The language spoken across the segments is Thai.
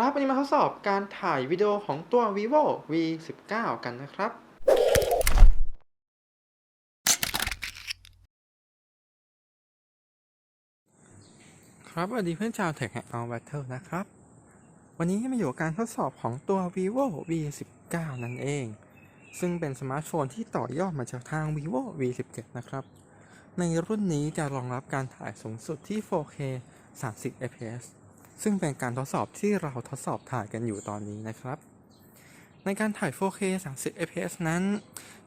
ครับวันนี้มาทดสอบการถ่ายวิดีโอของตัว vivo v 1 9กันนะครับ ครับสวัสดีเพื่อนชาว Tech Hack All Battle นะครับ วันนี้มาอยู่กับการทดสอบของตัว vivo v 1 9นั่นเอง ซึ่งเป็นสมาร์ทโฟนที่ต่อยอดมาจากทาง vivo v 1 7นะครับ ในรุ่นนี้จะรองรับการถ่ายสูงสุดที่ 4K 30 fps ซึ่งเป็นการทดสอบที่เราทดสอบถ่ายกันอยู่ตอนนี้นะครับ ในการถ่าย 4K 30 fps นั้น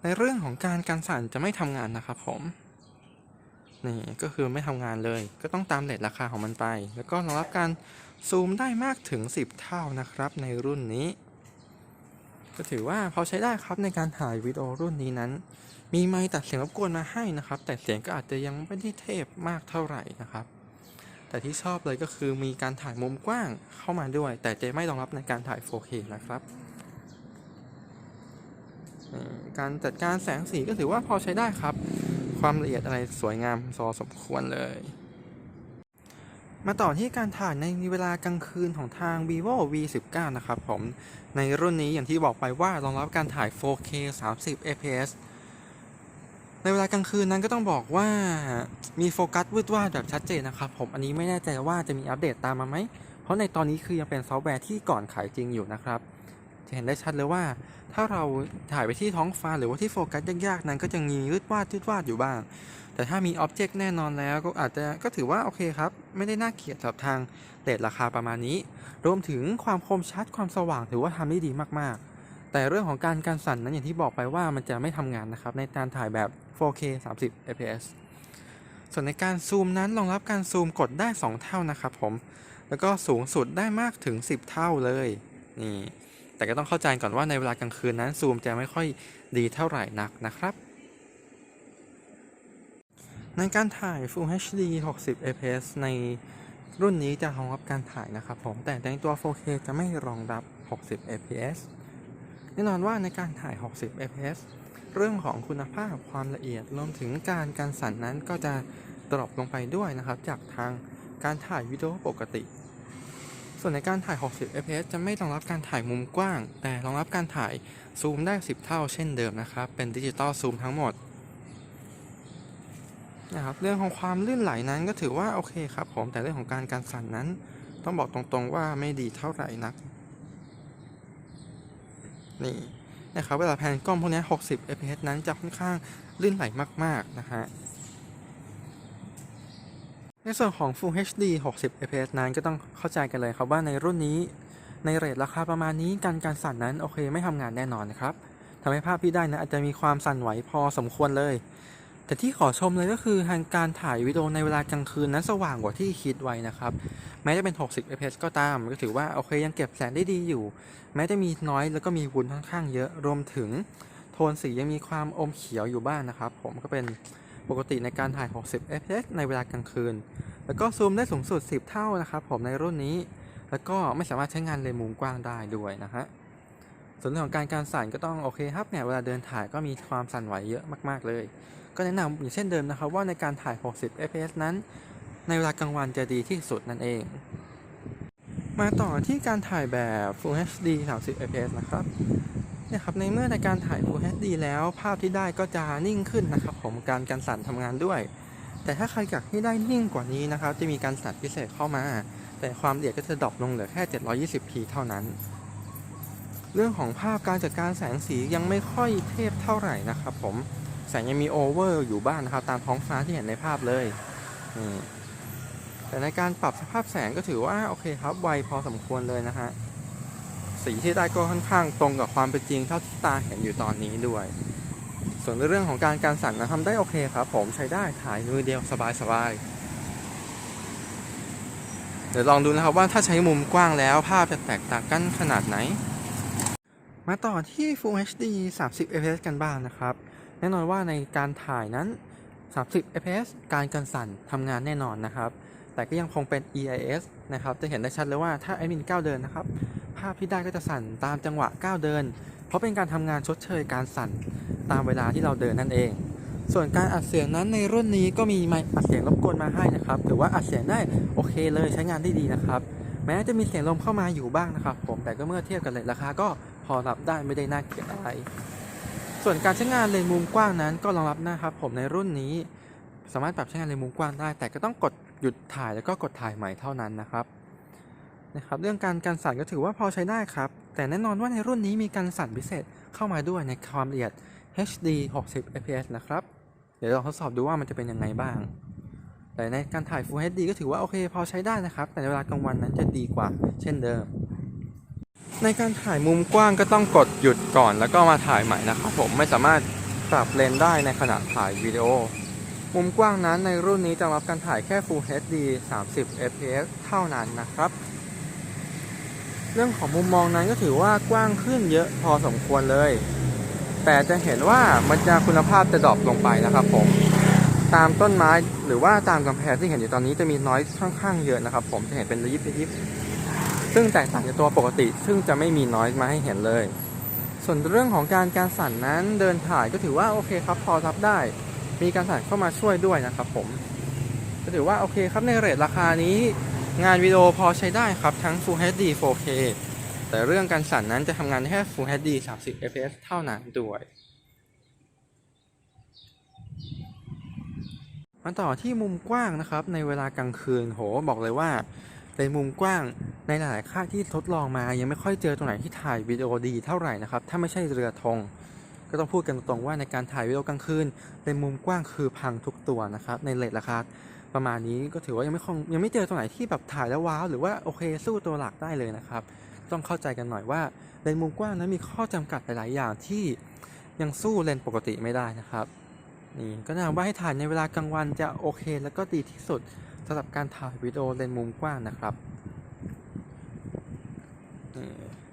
ในเรื่องของการการสั่นจะไม่ทำงานนะครับผม นี่ก็คือไม่ทำงานเลย ก็ต้องตามเลทราคาของมันไป แล้วก็รองรับการซูมได้มากถึง 10 เท่านะครับในรุ่นนี้ ก็ถือว่าพอใช้ได้ครับในการถ่ายวิดีโอรุ่นนี้นั้น มีไมค์ตัดเสียงรบกวนมาให้นะครับ แต่เสียงก็อาจจะยังไม่ได้เทพมากเท่าไหร่นะครับ แต่ที่ชอบเลยก็คือมีการถ่ายมุมกว้างเข้ามาด้วย แต่จะไม่รองรับในการถ่าย 4K นะครับ การจัดการแสงสีก็ถือว่าพอใช้ได้ครับ ความละเอียดอะไรสวยงามพอสมควรเลย มาต่อที่การถ่ายในเวลากลางคืนของทาง vivo v 1 9นะครับผม ในรุ่นนี้อย่างที่บอกไปว่ารองรับการถ่าย 4K 30 fps ในเวลากลางคืนนั้นก็ต้องบอกว่ามีโฟกัสวืดวาดแบบชัดเจนนะครับผมอันนี้ไม่แน่ใจว่าจะมีอัปเดตตามมาไหม เพราะในตอนนี้คือยังเป็นซอฟต์แวร์ที่ก่อนขายจริงอยู่นะครับ จะเห็นได้ชัดเลยว่า ถ้าเราถ่ายไปที่ท้องฟ้าหรือว่าที่โฟกัสยากๆนั้น ก็จะมียืดวาดยืดวาดอยู่บ้าง แต่ถ้ามีอ็อบเจกต์แน่นอนแล้วก็อาจจะก็ถือว่าโอเคครับ ไม่ได้น่าเกลียดสำหรับทางเรทราคาประมาณนี้ รวมถึงความคมชัดความสว่างถือว่าทำได้ดีมากๆ แต่เรื่องของการการสั่นนั้นอย่างที่บอกไปว่ามันจะไม่ทำงานนะครับในการถ่ายแบบ 4K 30 fps ส่วนในการซูมนั้นรองรับการซูมกดได้ 2 เท่านะครับผม แล้วก็สูงสุดได้มากถึง 10 เท่าเลย นี่ แต่ก็ต้องเข้าใจก่อนว่าในเวลากลางคืนนั้นซูมจะไม่ค่อยดีเท่าไหร่นักนะครับ ในการถ่าย Full HD 60 fps ในรุ่นนี้จะรองรับการถ่ายนะครับผม แต่ในตัว 4K จะไม่รองรับ 60 fps แน่นอนว่าในการถ่าย 60 fps เรื่องของคุณภาพความละเอียดรวมถึงการการสั่นนั้นก็จะดรอปลงไปด้วยนะครับ จากทางการถ่ายวิดีโอปกติ ส่วนในการถ่าย 60 fps จะไม่รองรับการถ่ายมุมกว้าง แต่รองรับการถ่ายซูมได้ 10 เท่าเช่นเดิมนะครับ เป็นดิจิตอลซูมทั้งหมดนะครับเรื่องของความลื่นไหลนั้นก็ถือว่าโอเคครับผมแต่เรื่องของการการสั่นนั้น ต้องบอกตรงๆว่าไม่ดีเท่าไหร่นัก นี่ นะครับเวลาแพนกล้องพวกนี้ 60 fps นั้นจะค่อนข้างลื่นไหลมาก ๆ นะฮะ ในส่วนของ Full HD 60 fps นั้นก็ต้องเข้าใจกันเลยครับว่าในรุ่นนี้ในเรทราคาประมาณนี้การการสั่นนั้นโอเคไม่ทำงานแน่นอนนะครับทำให้ภาพที่ได้นะอาจจะมีความสั่นไหวพอสมควรเลย แต่ที่ขอชมเลยก็คือทางการถ่ายวิดีโอในเวลากลางคืนนั้นสว่างกว่าที่คิดไว้นะครับ แม้จะเป็น 60 fps ก็ตาม ก็ถือว่า โอเคยังเก็บแสงได้ดีอยู่ แม้จะมีน้อยแล้วก็มีวุ้นค่อนข้างเยอะ รวมถึงโทนสียังมีความอมเขียวอยู่บ้างนะครับ ผมก็เป็นปกติในการถ่าย 60 fps ในเวลากลางคืน แล้วก็ซูมได้สูงสุด 10 เท่านะครับ ผมในรุ่นนี้ แล้วก็ไม่สามารถใช้งานเลนส์มุมกว้างได้ด้วยนะฮะส่วนเรื่องของการการสั่นก็ต้องโอเคครับเนี่ยเวลาเดินถ่ายก็มีความสั่นไหวเยอะมาก ๆเลยก็แนะนำอย่างเช่นเดิมนะครับว่าในการถ่าย 60 fps นั้น ในเวลากลางวันจะดีที่สุดนั่นเอง มาต่อที่การถ่ายแบบ Full HD 30 fps นะครับนี่ครับในเมื่อในการถ่าย Full HD แล้วภาพที่ได้ก็จะนิ่งขึ้นนะครับผมการการสั่นทำงานด้วย แต่ถ้าใครอยากให้ได้นิ่งกว่านี้นะครับ จะมีการสั่นพิเศษเข้ามา แต่ความละเอียดก็จะดรอปลงเหลือแค่ 720p เท่านั้น เรื่องของภาพการจัดการแสงสียังไม่ค่อยเทพเท่าไหร่นะครับผม แสงยังมีโอเวอร์อยู่บ้างนะครับ ตามท้องฟ้าที่เห็นในภาพเลยแต่ในการปรับสภาพแสงก็ถือว่าโอเคครับไวพอสมควรเลยนะฮะสีที่ได้ก็ค่อนข้างตรงกับความเป็นจริงเท่าที่ตาเห็นอยู่ตอนนี้ด้วย ส่วนในเรื่องของการการสั่นนะทำได้โอเคครับ ผมใช้ได้ถ่ายมือเดียวสบายๆเดี๋ยวลองดูนะครับว่าถ้าใช้มุมกว้างแล้วภาพจะแตกต่างกันขนาดไหน มาต่อที่ Full HD 30 fps กันบ้างนะครับ แน่นอนว่าในการถ่ายนั้น 30 fps การกันสั่นทำงานแน่นอนนะครับ แต่ก็ยังคงเป็น EIS นะครับ จะเห็นได้ชัดเลยว่าถ้าแอดมินก้าวเดินนะครับ ภาพที่ได้ก็จะสั่นตามจังหวะก้าวเดิน เพราะเป็นการทำงานชดเชยการสั่นตามเวลาที่เราเดินนั่นเอง ส่วนการอัดเสียงนั้นในรุ่นนี้ก็มีไมค์อัดเสียงรบกวนมาให้นะครับ ถือว่าอัดเสียงได้โอเคเลยใช้งานได้ดีนะครับ แม้จะมีเสียงลมเข้ามาอยู่บ้างนะครับ ผม แต่ก็เมื่อเทียบกับเลนส์ราคาก็พอรับได้ไม่ได้น่าเกลียดอะไร ส่วนการใช้งานเลนส์มุมกว้างนั้นก็รองรับนะครับ ผมในรุ่นนี้ สามารถปรับใช้งานเลนส์มุมกว้างได้ แต่ก็ต้องกดหยุดถ่ายแล้วก็กดถ่ายใหม่เท่านั้นนะครับนะครับ เรื่องการการสั่นก็ถือว่าพอใช้ได้ครับ แต่แน่นอนว่าในรุ่นนี้มีการสั่นพิเศษเข้ามาด้วยในความละเอียด HD 60 fps นะครับ เดี๋ยวลองทดสอบดูว่ามันจะเป็นยังไงบ้าง แต่ในการถ่าย Full HD ก็ถือว่าโอเคพอใช้ได้นะครับ แต่ในเวลากลางวันนั้นจะดีกว่าเช่นเดิม ในการถ่ายมุมกว้างก็ต้องกดหยุดก่อนแล้วก็มาถ่ายใหม่นะครับผมไม่สามารถปรับเลนส์ได้ในขณะถ่ายวิดีโอ มุมกว้างนั้นในรุ่นนี้จะรับการถ่ายแค่ Full HD 30 fps เท่านั้นนะครับ เรื่องของมุมมองนั้นก็ถือว่ากว้างขึ้นเยอะพอสมควรเลย แต่จะเห็นว่ามันจะคุณภาพจะดรอปลงไปนะครับผม ตามต้นไม้หรือว่าตามกำแพงที่เห็นอยู่ตอนนี้จะมีน้อยค่อนข้างเยอะนะครับ ผมจะเห็นเป็นระยิบยิบ ซึ่งแตกต่างจากตัวปกติ ซึ่งจะไม่มีน้อยมาให้เห็นเลย ส่วนเรื่องของการการสั่นนั้นเดินถ่ายก็ถือว่าโอเคครับพอรับได้ มีการสั่นเข้ามาช่วยด้วยนะครับผมก็ถือว่าโอเคครับในเรทราคานี้ งานวิดีโอพอใช้ได้ครับทั้ง Full HD 4K แต่เรื่องการสั่นนั้นจะทำงานแค่ Full HD 30 fps เท่านั้นด้วยมาต่อที่มุมกว้างนะครับในเวลากลางคืนโหบอกเลยว่า ในมุมกว้างในหลายค่ายที่ทดลองมายังไม่ค่อยเจอตรงไหนที่ถ่ายวิดีโอดีเท่าไหร่นะครับ ถ้าไม่ใช่เรือธงก็ต้องพูดกันตรงๆว่าในการถ่ายวิดีโอกลางคืนในมุมกว้างคือพังทุกตัวนะครับ ในเลทราคาประมาณนี้ก็ถือว่ายังไม่คงยังไม่เจอตรงไหนที่แบบถ่ายแล้วว้าวหรือว่าโอเคสู้ตัวหลักได้เลยนะครับ ต้องเข้าใจกันหน่อยว่าเลนมุมกว้างนั้นมีข้อจำกัดหลาย ๆ อย่างที่ยังสู้เลนปกติไม่ได้นะครับนี่ก็แนะนำว่าให้ถ่ายในเวลากลางวันจะโอเค แล้วก็ดีที่สุด สำหรับการถ่ายวิดีโอเลนส์มุมกว้างนะครับ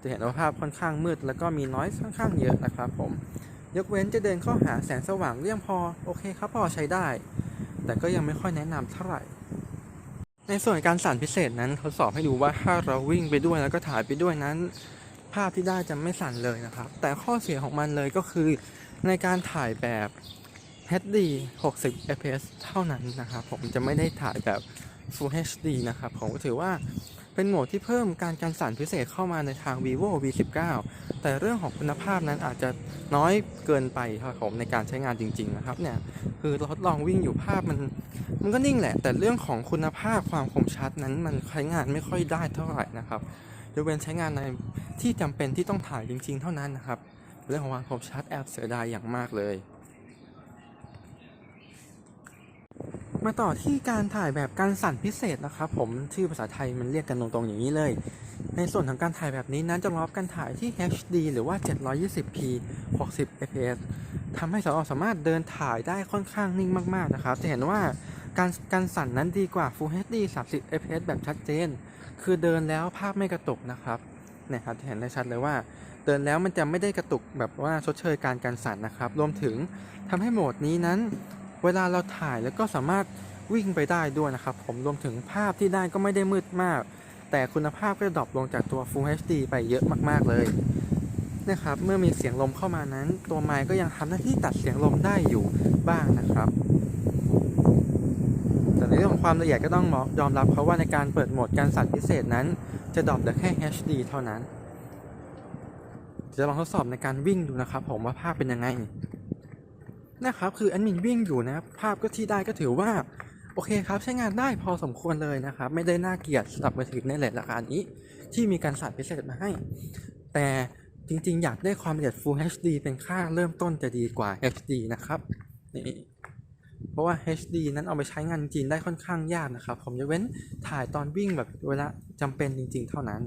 จะเห็นว่าภาพค่อนข้างมืด แล้วก็มีน้อยค่อนข้างเยอะนะครับผม ยกเว้นจะเดินเข้าหาแสงสว่างเลี่ยงพอ โอเคครับพอใช้ได้ แต่ก็ยังไม่ค่อยแนะนำเท่าไหร่ ในส่วนการสั่นพิเศษนั้นทดสอบให้ดูว่าถ้าเราวิ่งไปด้วยแล้วก็ถ่ายไปด้วยนั้น ภาพที่ได้จะไม่สั่นเลยนะครับ แต่ข้อเสียของมันเลยก็คือในการถ่ายแบบ HD 60 fps เท่านั้นนะครับ ผมจะไม่ได้ถ่ายแบบ Full HD นะครับ ผมก็ถือว่าเป็นโหมดที่เพิ่มการการสั่นพิเศษเข้ามาในทาง vivo v19 แต่เรื่องของคุณภาพนั้นอาจจะน้อยเกินไปครับผมในการใช้งานจริง ๆ นะครับเนี่ยคือเราทดลองวิ่งอยู่ภาพมันมันก็นิ่งแหละ แต่เรื่องของคุณภาพความคมชัดนั้นมันใช้งานไม่ค่อยได้เท่าไหร่นะครับยกเว้นใช้งานในที่จำเป็นที่ต้องถ่ายจริง ๆ เท่านั้นนะครับ เรื่องของความคมชัดแอบเสียดายอย่างมากเลย มาต่อที่การถ่ายแบบการสั่นพิเศษนะครับผมชื่อภาษาไทยมันเรียกกันตรงๆอย่างนี้เลย ในส่วนของการถ่ายแบบนี้นั้นจะรอบการถ่ายที่ HD หรือว่า 720p 60 fps ทำให้เราสามารถเดินถ่ายได้ค่อนข้างนิ่งมากๆนะครับ จะเห็นว่าการการสั่นนั้นดีกว่า Full HD 30 fps แบบชัดเจน คือเดินแล้วภาพไม่กระตุกนะครับเนี่ยครับจะเห็นได้ชัดเลยว่าเดินแล้วมันจะไม่ได้กระตุกแบบว่าชดเชยการการสั่นนะครับ รวมถึงทำให้โหมดนี้นั้น เวลาเราถ่ายแล้วก็สามารถวิ่งไปได้ด้วยนะครับ ผมรวมถึงภาพที่ได้ก็ไม่ได้มืดมาก แต่คุณภาพก็จะดรอปลงจากตัว Full HD ไปเยอะมากๆเลยนะครับเมื่อมีเสียงลมเข้ามานั้น ตัวไมค์ก็ยังทำหน้าที่ตัดเสียงลมได้อยู่บ้างนะครับ แต่ในเรื่องของความละเอียดก็ต้องยอมรับเขาว่าในการเปิดโหมดการสั่นพิเศษนั้น จะดรอปเหลือแค่ HD เท่านั้นจะลองทดสอบในการวิ่งดูนะครับ ผมว่าภาพเป็นยังไง นะครับคือแอดมินวิ่งอยู่นะภาพก็ที่ได้ก็ถือว่าโอเคครับใช้งานได้พอสมควรเลยนะครับ ไม่ได้น่าเกลียดสำหรับมือถือในเลทราคานี้ ที่มีการสั่นพิเศษมาให้ แต่จริงๆ อยากได้ความละเอียด Full HD เป็นค่าเริ่มต้นจะดีกว่า HD นะครับนี่เพราะว่า HD นั้นเอาไปใช้งานจริงได้ค่อนข้างยากนะครับ ผมจะเว้นถ่ายตอนวิ่งแบบเวลาจำเป็นจริง ๆ เท่านั้น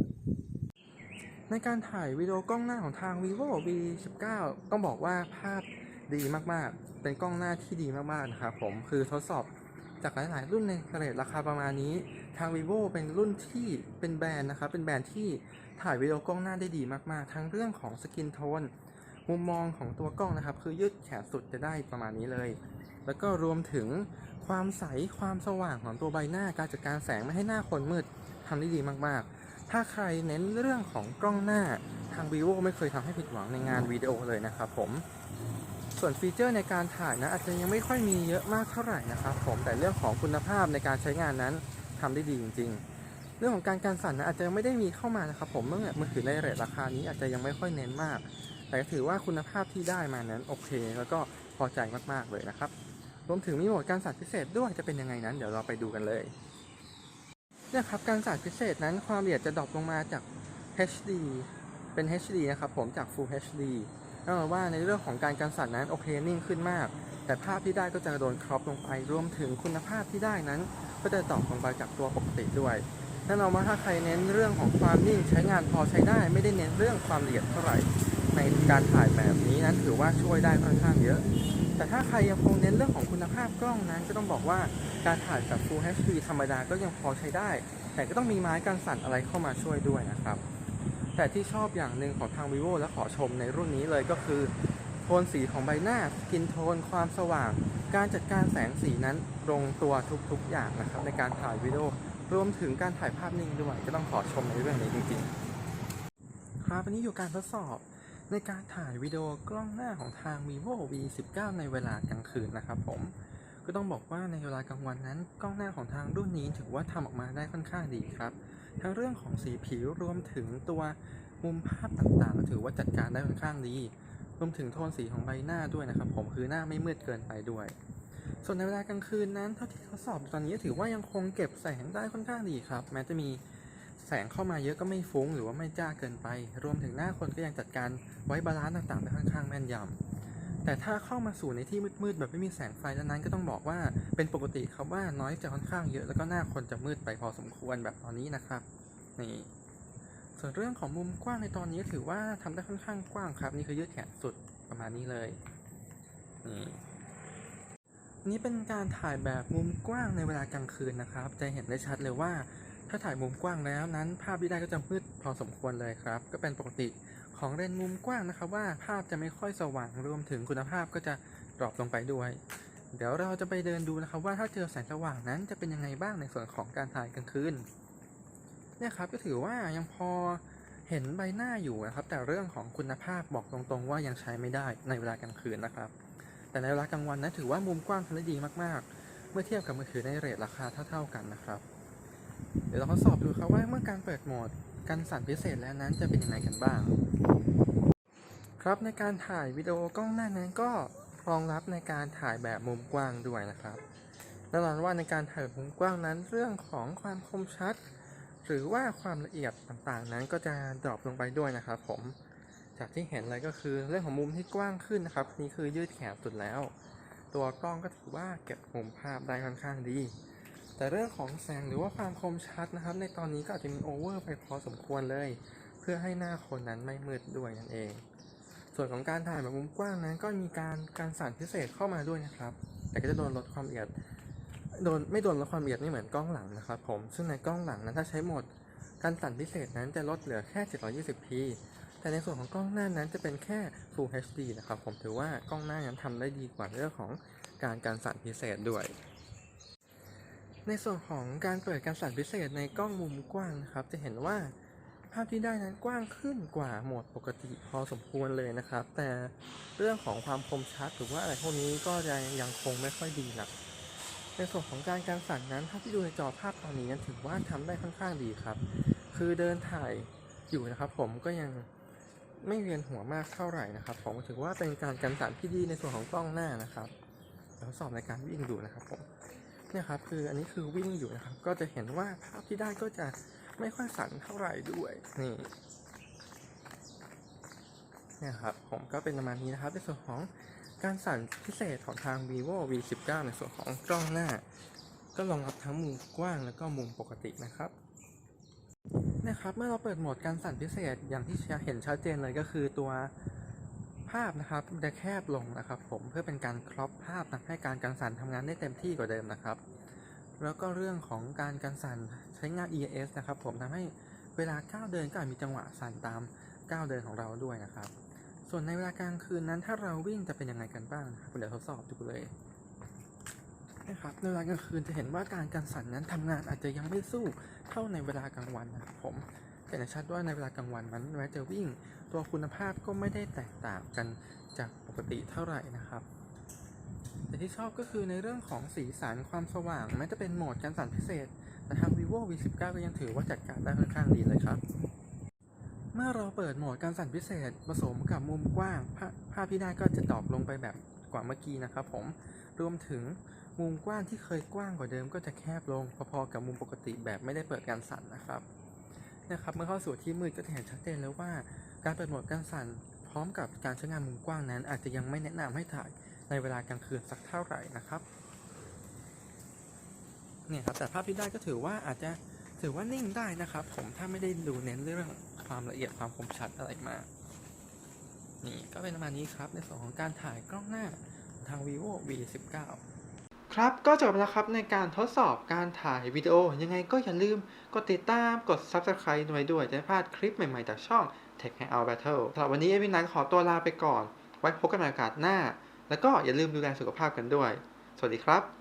ในการถ่ายวิดีโอกล้องหน้าของทาง vivo v19 ต้องบอกว่าภาพ ดีมากๆ เป็นกล้องหน้าที่ดีมากๆนะครับผมคือทดสอบจากหลาย ๆ รุ่นในเรทราคาประมาณนี้ ทาง vivo เป็นรุ่นที่เป็นแบรนด์นะครับ เป็นแบรนด์ที่ถ่ายวิดีโอกล้องหน้าได้ดีมาก ๆ ทั้งเรื่องของสกินโทน มุมมองของตัวกล้องนะครับ คือยืดแขนสุดจะได้ประมาณนี้เลย แล้วก็รวมถึงความใส ความสว่างของตัวใบหน้า การจัดการแสงไม่ให้หน้าคนมืดทำได้ดีมาก ๆ ถ้าใครเน้นเรื่องของกล้องหน้า ทาง vivo ไม่เคยทำให้ผิดหวังในงานวิดีโอเลยนะครับผม ส่วนฟีเจอร์ในการถ่ายนะอาจจะยังไม่ค่อยมีเยอะมากเท่าไหร่นะครับผมแต่เรื่องของคุณภาพในการใช้งานนั้นทำได้ดีจริง ๆ เรื่องของการการสั่นนะอาจจะยังไม่ได้มีเข้ามานะครับผมเมื่อมือถือในเรทราคานี้อาจจะยังไม่ค่อยเน้นมาก แต่ถือว่าคุณภาพที่ได้มานั้นโอเค แล้วก็พอใจมากๆเลยนะครับรวมถึงมีโหมดการสั่นพิเศษด้วยจะเป็นยังไงนั้น เดี๋ยวเราไปดูกันเลยเนี่ยครับการสั่นพิเศษนั้นความละเอียดจะดรอปลงมาจาก HD เป็น HD นะครับผมจาก Full HD นั่นหมายว่าในเรื่องของการการสั่นนั้นโอเคนิ่งขึ้นมาก แต่ภาพที่ได้ก็จะโดนครอปลงไปรวมถึงคุณภาพที่ได้นั้น ก็จะตอบลงไปจากตัวปกติด้วยแน่นอนว่าถ้าใครเน้นเรื่องของความนิ่งใช้งานพอใช้ได้ไม่ได้เน้นเรื่องความละเอียดเท่าไหร่ ในการถ่ายแบบนี้นั้นถือว่าช่วยได้ค่อนข้างเยอะ แต่ถ้าใครยังคงเน้นเรื่องของคุณภาพกล้องนั้น ก็ต้องบอกว่าการถ่ายแบบ Full HD ธรรมดาก็ยังพอใช้ได้ แต่ก็ต้องมีไม้กันสั่นอะไรเข้ามาช่วยด้วยนะครับ แต่ที่ชอบอย่างหนึ่งของทาง vivo และขอชมในรุ่นนี้เลยก็คือ โทนสีของใบหน้าสกินโทนความสว่าง การจัดการแสงสีนั้นลงตัวทุกๆอย่างนะครับในการถ่ายวิดีโอรวมถึงการถ่ายภาพนิ่งด้วยก็ต้องขอชมในเรื่องนี้จริงๆ ครับวันนี้อยู่การทดสอบในการถ่ายวิดีโอกล้องหน้าของทาง vivo v 1 9ในเวลากลางคืนนะครับผม ก็ต้องบอกว่าในเวลากลางวันนั้น กล้องหน้าของทางรุ่นนี้ถือว่าทำออกมาได้ค่อนข้างดีครับ ทั้งเรื่องของสีผิวรวมถึงตัวมุมภาพต่างๆก็ถือว่าจัดการได้ค่อนข้างดี รวมถึงโทนสีของใบหน้าด้วยนะครับ ผมคือหน้าไม่มืดเกินไปด้วย ส่วนในเวลากลางคืนนั้น เท่าที่ทดสอบตอนนี้ถือว่ายังคงเก็บแสงได้ค่อนข้างดีครับ แม้จะมีแสงเข้ามาเยอะก็ไม่ฟุ้งหรือว่าไม่จ้าเกินไป รวมถึงหน้าคนก็ยังจัดการไว้บาลานซ์ต่างๆได้ค่อนข้างแม่นยำ แต่ถ้าเข้ามาสู่ในที่มืดๆแบบไม่มีแสงไฟแล้วนั้น ก็ต้องบอกว่าเป็นปกติครับว่าน้อยจะค่อนข้างเยอะแล้วก็หน้าคนจะมืดไปพอสมควรแบบตอนนี้นะครับนี่ส่วนเรื่องของมุมกว้างในตอนนี้ถือว่าทำได้ค่อนข้างกว้างครับ นี่คือยืดแขนสุดประมาณนี้เลยนี่นนี้เป็นการถ่ายแบบมุมกว้างในเวลากลางคืนนะครับ จะเห็นได้ชัดเลยว่า ถ้าถ่ายมุมกว้างแล้วนั้น ภาพที่ได้ก็จะมืดพอสมควรเลยครับ ก็เป็นปกติ ของเลนส์มุมกว้างนะครับว่าภาพจะไม่ค่อยสว่างรวมถึงคุณภาพก็จะดรอปลงไปด้วย เดี๋ยวเราจะไปเดินดูนะครับว่าถ้าเจอแสงสว่างนั้นจะเป็นยังไงบ้างในส่วนของการถ่ายกลางคืนเนี่ยครับก็ถือว่ายังพอเห็นใบหน้าอยู่นะครับ แต่เรื่องของคุณภาพบอกตรงๆ ว่ายังใช้ไม่ได้ในเวลากลางคืนนะครับ แต่ในเวลากลางวันนั้นถือว่ามุมกว้างทำได้ดีมากๆ เมื่อเทียบกับมือถือในเรทราคาเท่าๆกันนะครับ เดี๋ยวเราทดสอบดูครับว่าเมื่อการเปิดโหมด การสั่นพิเศษแล้วนั้นจะเป็นยังไงกันบ้าง ครับในการถ่ายวิดีโอกล้องหน้านั้นก็รองรับในการถ่ายแบบมุมกว้างด้วยนะครับแน่นอนว่าในการถ่ายแบบมุมกว้างนั้นเรื่องของความคมชัด หรือว่าความละเอียดต่างๆ นั้นก็จะดรอปลงไปด้วยนะครับผมจากที่เห็นเลยก็คือเรื่องของมุมที่กว้างขึ้นนะครับ นี่คือยืดแขนสุดแล้ว ตัวกล้องก็ถือว่าเก็บมุมภาพได้ค่อนข้างดี แต่เรื่องของแสงหรือว่าความคมชัดนะครับ ในตอนนี้ก็อาจจะมีโอเวอร์ไปพอสมควรเลย เพื่อให้หน้าคนนั้นไม่มืดด้วยนั่นเอง ส่วนของการถ่ายแบบมุมกว้างนั้น ก็มีการการสั่นพิเศษเข้ามาด้วยนะครับ แต่ก็จะโดนลดความละเอียดโดนไม่โดนลดความละเอียดไม่เหมือนกล้องหลังนะครับผมซึ่งในกล้องหลังนั้นถ้าใช้โหมดการสั่นพิเศษนั้นจะลดเหลือแค่ 720p แต่ในส่วนของกล้องหน้านั้นจะเป็นแค่ Full HD นะครับผมถือว่ากล้องหน้านั้นทำได้ดีกว่าเรื่องของการการสั่นพิเศษด้วย ในส่วนของการเปิดการสั่นพิเศษในกล้องมุมกว้างนะครับ จะเห็นว่าภาพที่ได้นั้นกว้างขึ้นกว่าโหมดปกติพอสมควรเลยนะครับ แต่เรื่องของความคมชัดหรือว่าอะไรพวกนี้ก็จะยังคงไม่ค่อยดีนักในส่วนของการการสั่นนั้นถ้าที่ดูในจอภาพตอนนี้นั้นถือว่าทำได้ค่อนข้างดีครับ คือเดินถ่ายอยู่นะครับผมก็ยังไม่เวียนหัวมากเท่าไหร่นะครับ ผมถือว่าเป็นการกันสั่นที่ดีในส่วนของกล้องหน้านะครับแล้วสอบในการวิ่งดูนะครับผม นี่ยครับ คืออันนี้คือวิ่งอยู่นะครับ ก็จะเห็นว่าภาพที่ได้ก็จะไม่ค่อยสั่นเท่าไหร่ด้วยนี่นี่ยครับผมก็เป็นประมาณนี้นะครับในส่วนของการสั่นพิเศษของทาง vivo v 1 9ในส่วนของกล้องหน้า ก็รองรับทั้งมุมกว้างแล้วก็มุมปกตินะครับนะครับ เมื่อเราเปิดโหมดการสั่นพิเศษอย่างที่เห็นชัดเจนเลยก็คือตัว ภาพนะครับจะแคบลงนะครับผมเพื่อเป็นการครอปภาพทำให้การการสั่นทำงานได้เต็มที่กว่าเดิมนะครับ แล้วก็เรื่องของการการสั่นใช้งาน ES นะครับผมทำให้เวลาก้าวเดินก็อาจมีจังหวะสั่นตามก้าวเดินของเราด้วยนะครับ ส่วนในเวลากลางคืนนั้นถ้าเราวิ่งจะเป็นยังไงกันบ้างนะครับเดี๋ยวทดสอบดูเลยนะครับในเวลากลางคืนจะเห็นว่าการการสั่นนั้นทำงานอาจจะยังไม่สู้เท่าในเวลากลางวันนะครับผม แต่ในชัดว่าในเวลากลางวันนั้นแม้จะวิ่ง ตัวคุณภาพก็ไม่ได้แตกต่างกันจากปกติเท่าไหร่นะครับ แต่ที่ชอบก็คือในเรื่องของสีสันความสว่าง แม้จะเป็นโหมดการสั่นพิเศษ แต่ทาง vivo v 1 9 ก็ยังถือว่าจัดการได้ค่อนข้างดีเลยครับ เมื่อเราเปิดโหมดการสั่นพิเศษ ผสมกับมุมกว้าง ภาพภาพที่ได้ก็จะดรอปลงไปแบบกว่าเมื่อกี้นะครับ ผมรวมถึงมุมกว้างที่เคยกว้างกว่าเดิมก็จะแคบลงพอๆกับมุมปกติแบบไม่ได้เปิดการสั่นนะครับ นะครับ เมื่อเข้าสู่ที่มืดก็จะเห็นชัดเจนเลยว่า การเปิดโหมดการสั่นพร้อมกับการใช้งานมุมกว้างนั้น อาจจะยังไม่แนะนำให้ถ่ายในเวลากลางคืนสักเท่าไหร่นะครับเนี่ยครับแต่ภาพที่ได้ก็ถือว่าอาจจะถือว่านิ่งได้นะครับ ผมถ้าไม่ได้ดูเน้นเรื่องความละเอียดความคมชัดอะไรมา นี่ก็เป็นประมาณนี้ครับในส่วนของการถ่ายกล้องหน้าทาง vivo v 1 9 ครับก็จบแล้วครับในการทดสอบการถ่ายวิดีโอ ยังไงก็อย่าลืมกดติดตามกด subscribe ด้วยด้วยจะไม่พลาดคลิปใหม่ ๆ จากช่อง Tech Hangout Battle สำหรับวันนี้เอวินันขอตัวลาไปก่อน ไว้พบกันในโอกาสหน้า แล้วก็อย่าลืมดูแลสุขภาพกันด้วย สวัสดีครับ